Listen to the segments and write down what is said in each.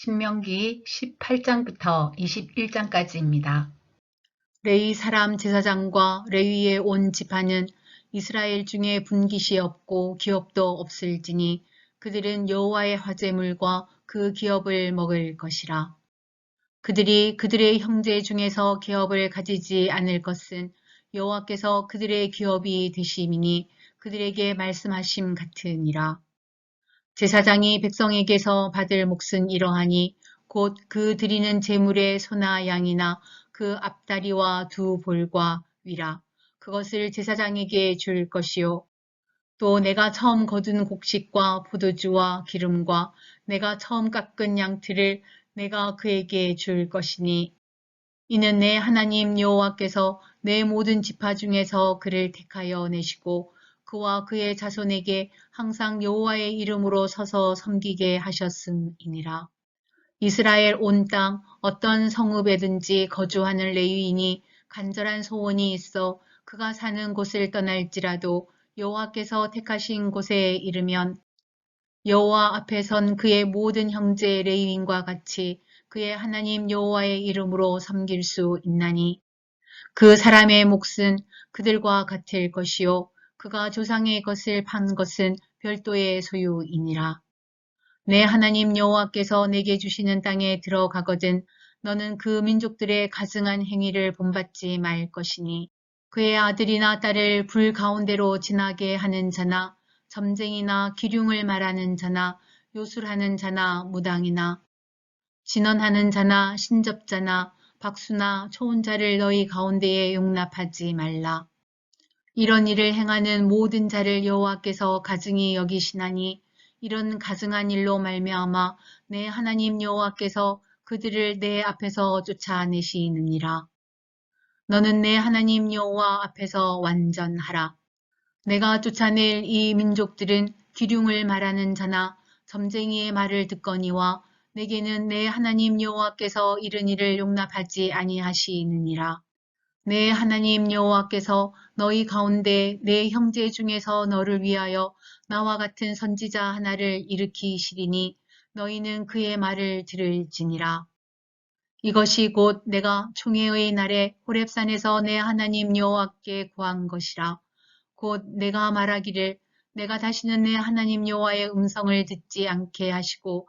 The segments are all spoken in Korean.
신명기 18장부터 21장까지입니다. 레위 사람 제사장과 레위의 온 지파는 이스라엘 중에 분깃이 없고 기업도 없을지니 그들은 여호와의 화제물과 그 기업을 먹을 것이라. 그들이 그들의 형제 중에서 기업을 가지지 않을 것은 여호와께서 그들의 기업이 되심이니 그들에게 말씀하심 같으니라. 제사장이 백성에게서 받을 몫은 이러하니 곧 그 드리는 제물의 소나 양이나 그 앞다리와 두 볼과 위라. 그것을 제사장에게 줄 것이요. 또 내가 처음 거둔 곡식과 포도주와 기름과 내가 처음 깎은 양틀을 내가 그에게 줄 것이니 이는 내 하나님 여호와께서 내 모든 지파 중에서 그를 택하여 내시고 그와 그의 자손에게 항상 여호와의 이름으로 서서 섬기게 하셨음이니라. 이스라엘 온 땅 어떤 성읍에든지 거주하는 레위인이 간절한 소원이 있어 그가 사는 곳을 떠날지라도 여호와께서 택하신 곳에 이르면 여호와 앞에 선 그의 모든 형제 레위인과 같이 그의 하나님 여호와의 이름으로 섬길 수 있나니 그 사람의 몫은 그들과 같을 것이요 그가 조상의 것을 판 것은 별도의 소유이니라. 내 하나님 여호와께서 내게 주시는 땅에 들어가거든 너는 그 민족들의 가증한 행위를 본받지 말 것이니 그의 아들이나 딸을 불 가운데로 지나게 하는 자나 점쟁이나 기륭을 말하는 자나 요술하는 자나 무당이나 진언하는 자나 신접자나 박수나 초혼자를 너희 가운데에 용납하지 말라. 이런 일을 행하는 모든 자를 여호와께서 가증히 여기시나니 이런 가증한 일로 말미암아 내 하나님 여호와께서 그들을 내 앞에서 쫓아내시느니라. 너는 내 하나님 여호와 앞에서 완전하라. 내가 쫓아낼 이 민족들은 기륭을 말하는 자나 점쟁이의 말을 듣거니와 내게는 내 하나님 여호와께서 이른 일을 용납하지 아니하시느니라. 내 하나님 여호와께서 너희 가운데 내 형제 중에서 너를 위하여 나와 같은 선지자 하나를 일으키시리니 너희는 그의 말을 들을지니라. 이것이 곧 내가 총회의 날에 호렙산에서 내 하나님 여호와께 구한 것이라. 곧 내가 말하기를 내가 다시는 내 하나님 여호와의 음성을 듣지 않게 하시고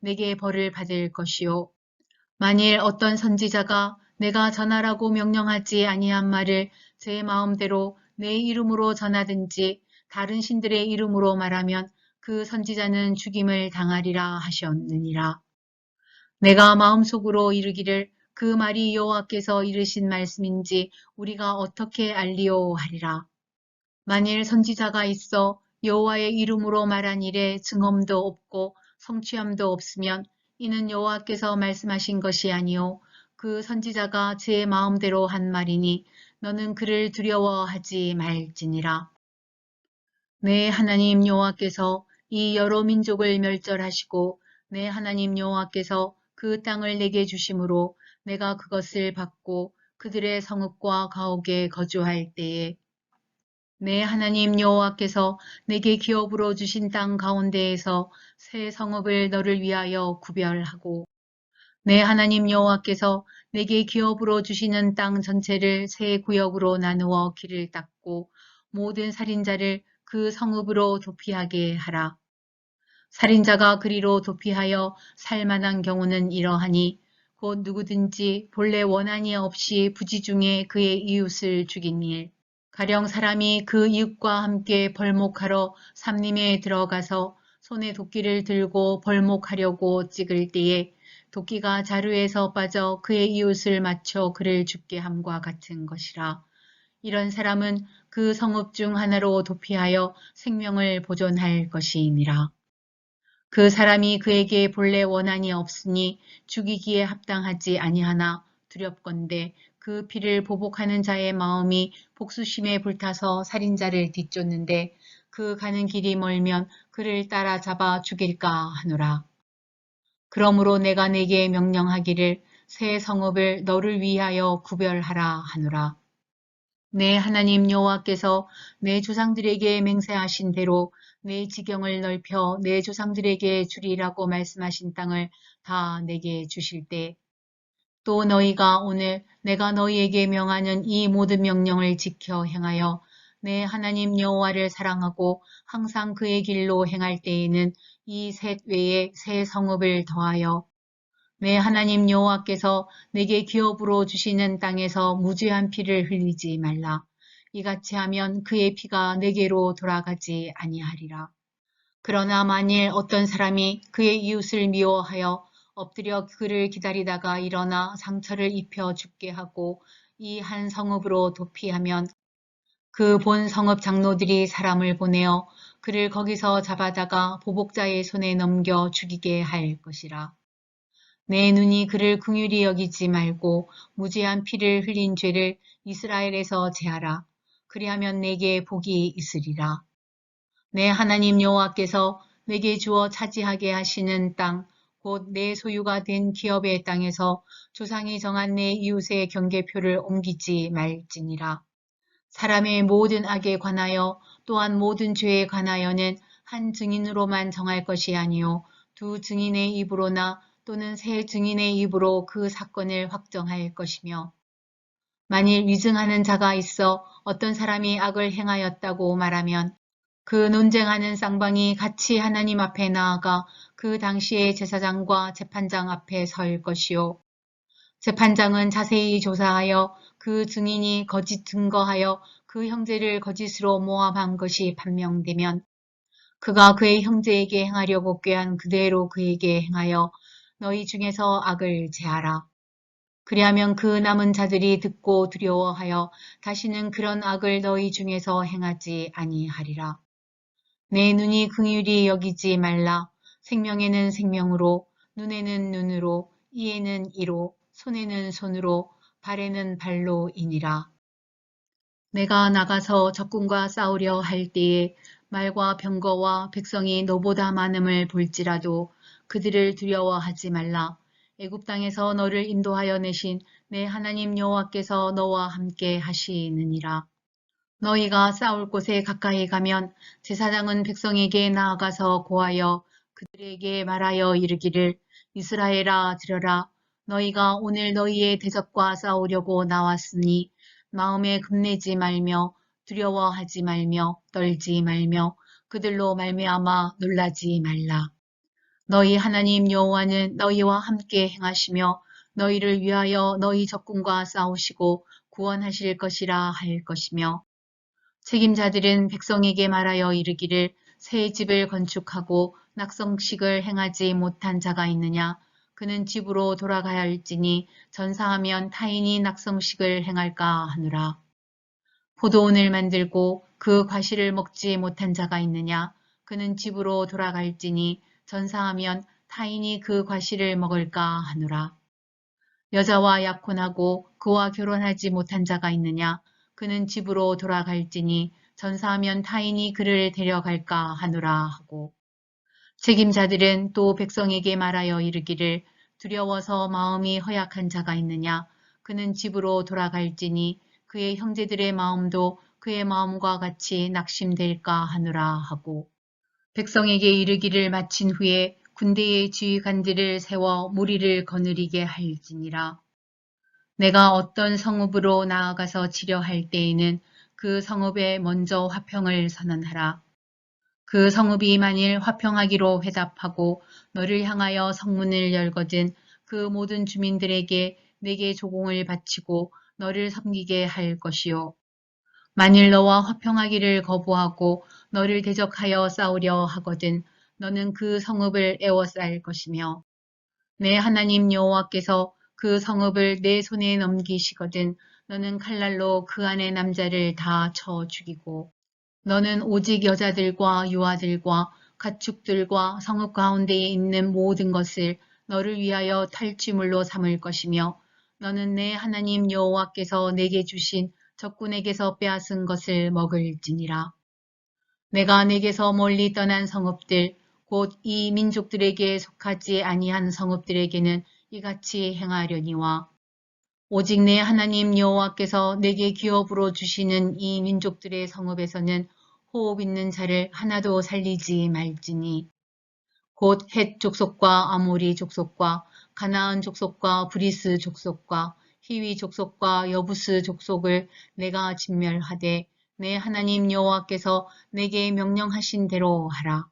내게 벌을 받을 것이요. 만일 어떤 선지자가 내가 전하라고 명령하지 아니한 말을 제 마음대로 내 이름으로 전하든지 다른 신들의 이름으로 말하면 그 선지자는 죽임을 당하리라 하셨느니라. 내가 마음속으로 이르기를 그 말이 여호와께서 이르신 말씀인지 우리가 어떻게 알리오 하리라. 만일 선지자가 있어 여호와의 이름으로 말한 일에 증언도 없고 성취함도 없으면 이는 여호와께서 말씀하신 것이 아니요 그 선지자가 제 마음대로 한 말이니 너는 그를 두려워하지 말지니라. 내 하나님 여호와께서 이 여러 민족을 멸절하시고 내 하나님 여호와께서 그 땅을 내게 주심으로 내가 그것을 받고 그들의 성읍과 가옥에 거주할 때에 내 하나님 여호와께서 내게 기업으로 주신 땅 가운데에서 새 성읍을 너를 위하여 구별하고 내 하나님 여호와께서 내게 기업으로 주시는 땅 전체를 새 구역으로 나누어 길을 닦고 모든 살인자를 그 성읍으로 도피하게 하라. 살인자가 그리로 도피하여 살만한 경우는 이러하니 곧 누구든지 본래 원한이 없이 부지 중에 그의 이웃을 죽인 일, 가령 사람이 그 이웃과 함께 벌목하러 삼림에 들어가서 손에 도끼를 들고 벌목하려고 찍을 때에 도끼가 자루에서 빠져 그의 이웃을 맞춰 그를 죽게 함과 같은 것이라. 이런 사람은 그 성읍 중 하나로 도피하여 생명을 보존할 것이니라. 그 사람이 그에게 본래 원한이 없으니 죽이기에 합당하지 아니하나 두렵건대 그 피를 보복하는 자의 마음이 복수심에 불타서 살인자를 뒤쫓는데 그 가는 길이 멀면 그를 따라잡아 죽일까 하노라. 그러므로 내가 내게 명령하기를 새 성읍을 너를 위하여 구별하라 하노라. 내 하나님 여호와께서 내 조상들에게 맹세하신 대로 내 지경을 넓혀 내 조상들에게 주리라고 말씀하신 땅을 다 내게 주실 때 또 너희가 오늘 내가 너희에게 명하는 이 모든 명령을 지켜 행하여 내 하나님 여호와를 사랑하고 항상 그의 길로 행할 때에는 이 셋 외에 새 성읍을 더하여 내 하나님 여호와께서 내게 기업으로 주시는 땅에서 무죄한 피를 흘리지 말라. 이같이 하면 그의 피가 내게로 돌아가지 아니하리라. 그러나 만일 어떤 사람이 그의 이웃을 미워하여 엎드려 그를 기다리다가 일어나 상처를 입혀 죽게 하고 이 한 성읍으로 도피하면 그 본 성읍 장로들이 사람을 보내어 그를 거기서 잡아다가 보복자의 손에 넘겨 죽이게 할 것이라. 내 눈이 그를 긍휼히 여기지 말고 무죄한 피를 흘린 죄를 이스라엘에서 제하라. 그리하면 내게 복이 있으리라. 내 하나님 여호와께서 내게 주어 차지하게 하시는 땅, 곧 내 소유가 된 기업의 땅에서 조상이 정한 내 이웃의 경계표를 옮기지 말지니라. 사람의 모든 악에 관하여 또한 모든 죄에 관하여는 한 증인으로만 정할 것이 아니요 두 증인의 입으로나 또는 세 증인의 입으로 그 사건을 확정할 것이며 만일 위증하는 자가 있어 어떤 사람이 악을 행하였다고 말하면 그 논쟁하는 쌍방이 같이 하나님 앞에 나아가 그 당시의 제사장과 재판장 앞에 설 것이요. 재판장은 자세히 조사하여 그 증인이 거짓 증거하여 그 형제를 거짓으로 모함한 것이 판명되면 그가 그의 형제에게 행하려고 꾀한 그대로 그에게 행하여 너희 중에서 악을 제하라. 그리하면 그 남은 자들이 듣고 두려워하여 다시는 그런 악을 너희 중에서 행하지 아니하리라. 내 눈이 긍휼히 여기지 말라. 생명에는 생명으로, 눈에는 눈으로, 이에는 이로, 손에는 손으로, 발에는 발로 이니라. 내가 나가서 적군과 싸우려 할 때에 말과 병거와 백성이 너보다 많음을 볼지라도 그들을 두려워하지 말라. 애굽 땅에서 너를 인도하여 내신 내 하나님 여호와께서 너와 함께 하시느니라. 너희가 싸울 곳에 가까이 가면 제사장은 백성에게 나아가서 고하여 그들에게 말하여 이르기를 이스라엘아 들여라 너희가 오늘 너희의 대적과 싸우려고 나왔으니 마음에 급내지 말며 두려워하지 말며 떨지 말며 그들로 말미암아 놀라지 말라. 너희 하나님 여호와는 너희와 함께 행하시며 너희를 위하여 너희 적군과 싸우시고 구원하실 것이라 할 것이며 책임자들은 백성에게 말하여 이르기를 새 집을 건축하고 낙성식을 행하지 못한 자가 있느냐? 그는 집으로 돌아가야 할지니 전사하면 타인이 낙성식을 행할까 하느라. 포도원을 만들고 그 과실을 먹지 못한 자가 있느냐? 그는 집으로 돌아갈지니 전사하면 타인이 그 과실을 먹을까 하노라. 여자와 약혼하고 그와 결혼하지 못한 자가 있느냐? 그는 집으로 돌아갈지니 전사하면 타인이 그를 데려갈까 하노라 하고 책임자들은 또 백성에게 말하여 이르기를 두려워서 마음이 허약한 자가 있느냐 그는 집으로 돌아갈지니 그의 형제들의 마음도 그의 마음과 같이 낙심될까 하노라 하고 백성에게 이르기를 마친 후에 군대의 지휘관들을 세워 무리를 거느리게 할지니라. 내가 어떤 성읍으로 나아가서 치려할 때에는 그 성읍에 먼저 화평을 선언하라. 그 성읍이 만일 화평하기로 회답하고 너를 향하여 성문을 열거든 그 모든 주민들에게 내게 조공을 바치고 너를 섬기게 할 것이요. 만일 너와 화평하기를 거부하고 너를 대적하여 싸우려 하거든 너는 그 성읍을 에워쌀 것이며 내 하나님 여호와께서 그 성읍을 내 손에 넘기시거든 너는 칼날로 그 안의 남자를 다 쳐 죽이고 너는 오직 여자들과 유아들과 가축들과 성읍 가운데에 있는 모든 것을 너를 위하여 탈취물로 삼을 것이며 너는 내 하나님 여호와께서 내게 주신 적군에게서 빼앗은 것을 먹을지니라. 내가 내게서 멀리 떠난 성읍들 곧 이 민족들에게 속하지 아니한 성읍들에게는 이같이 행하려니와 오직 내 하나님 여호와께서 내게 기업으로 주시는 이 민족들의 성읍에서는 호흡 있는 자를 하나도 살리지 말지니 곧 헷 족속과 아모리 족속과 가나안 족속과 브리스 족속과 히위 족속과 여부스 족속을 내가 진멸하되 내 하나님 여호와께서 내게 명령하신 대로 하라.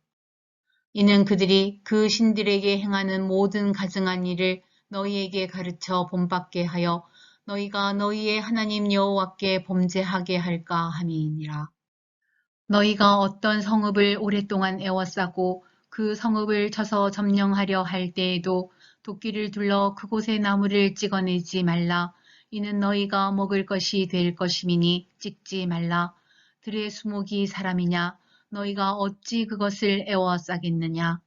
이는 그들이 그 신들에게 행하는 모든 가증한 일을 너희에게 가르쳐 본받게 하여 너희가 너희의 하나님 여호와께 범죄하게 할까 함이니라. 너희가 어떤 성읍을 오랫동안 애워싸고 그 성읍을 쳐서 점령하려 할 때에도 도끼를 둘러 그곳의 나무를 찍어내지 말라. 이는 너희가 먹을 것이 될 것임이니 찍지 말라. 들의 수목이 사람이냐? 너희가 어찌 그것을 애워싸겠느냐?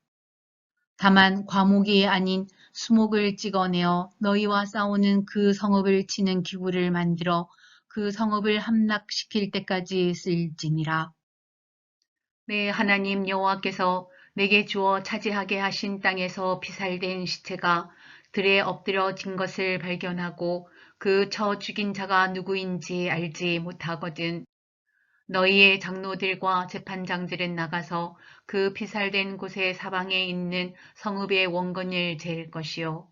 다만 과목이 아닌 수목을 찍어내어 너희와 싸우는 그 성읍을 치는 기구를 만들어 그 성읍을 함락시킬 때까지 쓸지니라. 내 하나님 여호와께서 내게 주어 차지하게 하신 땅에서 피살된 시체가 들에 엎드려진 것을 발견하고 그쳐 죽인 자가 누구인지 알지 못하거든. 너희의 장로들과 재판장들은 나가서 그 피살된 곳의 사방에 있는 성읍의 원건을 잴 것이요.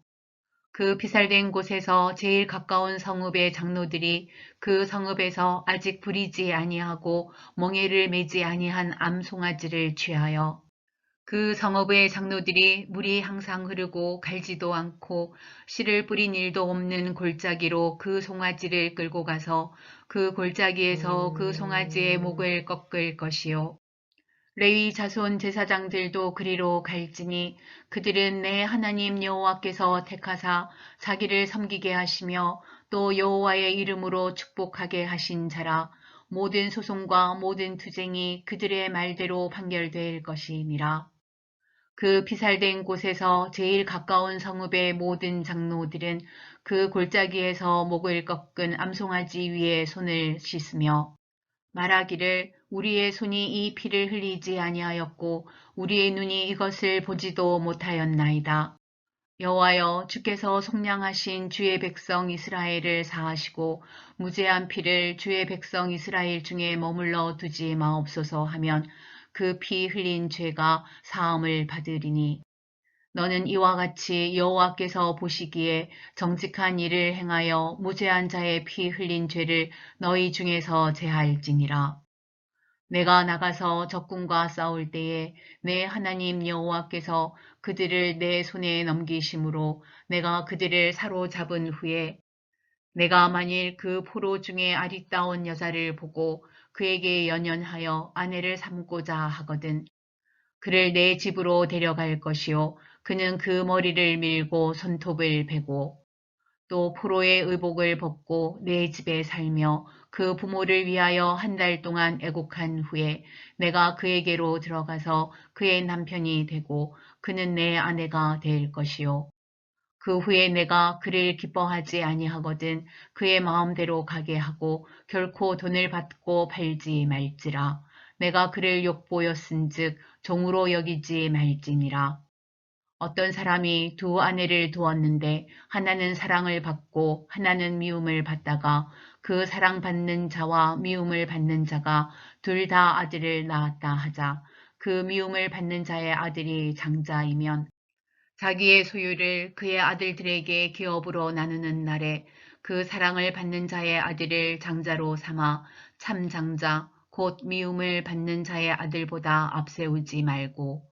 그 피살된 곳에서 제일 가까운 성읍의 장로들이 그 성읍에서 아직 부리지 아니하고 멍에를 매지 아니한 암송아지를 취하여 그 성읍의 장로들이 물이 항상 흐르고 갈지도 않고 씨를 뿌린 일도 없는 골짜기로 그 송아지를 끌고 가서 그 골짜기에서 그 송아지의 목을 꺾을 것이요. 레위 자손 제사장들도 그리로 갈지니 그들은 내 하나님 여호와께서 택하사 자기를 섬기게 하시며 또 여호와의 이름으로 축복하게 하신 자라 모든 소송과 모든 투쟁이 그들의 말대로 판결될 것이니라. 그 피살된 곳에서 제일 가까운 성읍의 모든 장로들은 그 골짜기에서 목을 꺾은 암송아지 위에 손을 씻으며 말하기를 우리의 손이 이 피를 흘리지 아니하였고 우리의 눈이 이것을 보지도 못하였나이다. 여호와여 주께서 속량하신 주의 백성 이스라엘을 사하시고 무죄한 피를 주의 백성 이스라엘 중에 머물러 두지 마옵소서 하면 그 피 흘린 죄가 사함을 받으리니 너는 이와 같이 여호와께서 보시기에 정직한 일을 행하여 무죄한 자의 피 흘린 죄를 너희 중에서 제할지니라. 내가 나가서 적군과 싸울 때에 내 하나님 여호와께서 그들을 내 손에 넘기심으로 내가 그들을 사로잡은 후에 내가 만일 그 포로 중에 아리따운 여자를 보고 그에게 연연하여 아내를 삼고자 하거든 그를 내 집으로 데려갈 것이요 그는 그 머리를 밀고 손톱을 베고 또 포로의 의복을 벗고 내 집에 살며 그 부모를 위하여 한 달 동안 애곡한 후에 내가 그에게로 들어가서 그의 남편이 되고 그는 내 아내가 될 것이요. 그 후에 내가 그를 기뻐하지 아니하거든 그의 마음대로 가게 하고 결코 돈을 받고 팔지 말지라. 내가 그를 욕보였은즉 종으로 여기지 말지니라. 어떤 사람이 두 아내를 두었는데 하나는 사랑을 받고 하나는 미움을 받다가 그 사랑받는 자와 미움을 받는 자가 둘 다 아들을 낳았다 하자. 그 미움을 받는 자의 아들이 장자이면 자기의 소유를 그의 아들들에게 기업으로 나누는 날에 그 사랑을 받는 자의 아들을 장자로 삼아 참 장자 곧 미움을 받는 자의 아들보다 앞세우지 말고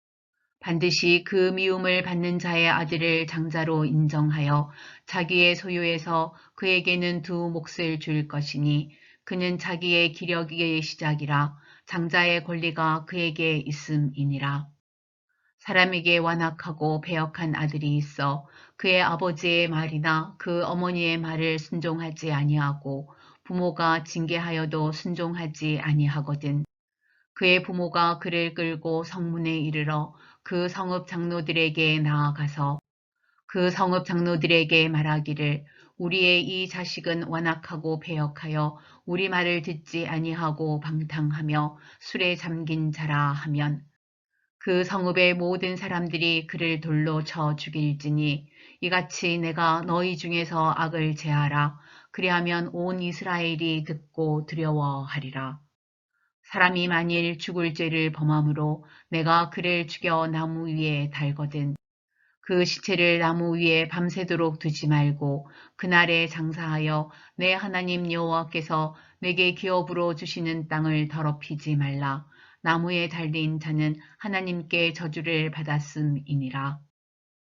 반드시 그 미움을 받는 자의 아들을 장자로 인정하여 자기의 소유에서 그에게는 두 몫을 줄 것이니 그는 자기의 기력의 시작이라 장자의 권리가 그에게 있음이니라. 사람에게 완악하고 배역한 아들이 있어 그의 아버지의 말이나 그 어머니의 말을 순종하지 아니하고 부모가 징계하여도 순종하지 아니하거든. 그의 부모가 그를 끌고 성문에 이르러 그 성읍 장로들에게 나아가서 그 성읍 장로들에게 말하기를 우리의 이 자식은 완악하고 배역하여 우리 말을 듣지 아니하고 방탕하며 술에 잠긴 자라 하면 그 성읍의 모든 사람들이 그를 돌로 쳐 죽일지니 이같이 내가 너희 중에서 악을 제하라 그리하면 온 이스라엘이 듣고 두려워하리라. 사람이 만일 죽을 죄를 범함으로 내가 그를 죽여 나무 위에 달거든 그 시체를 나무 위에 밤새도록 두지 말고 그날에 장사하여 내 하나님 여호와께서 내게 기업으로 주시는 땅을 더럽히지 말라. 나무에 달린 자는 하나님께 저주를 받았음이니라.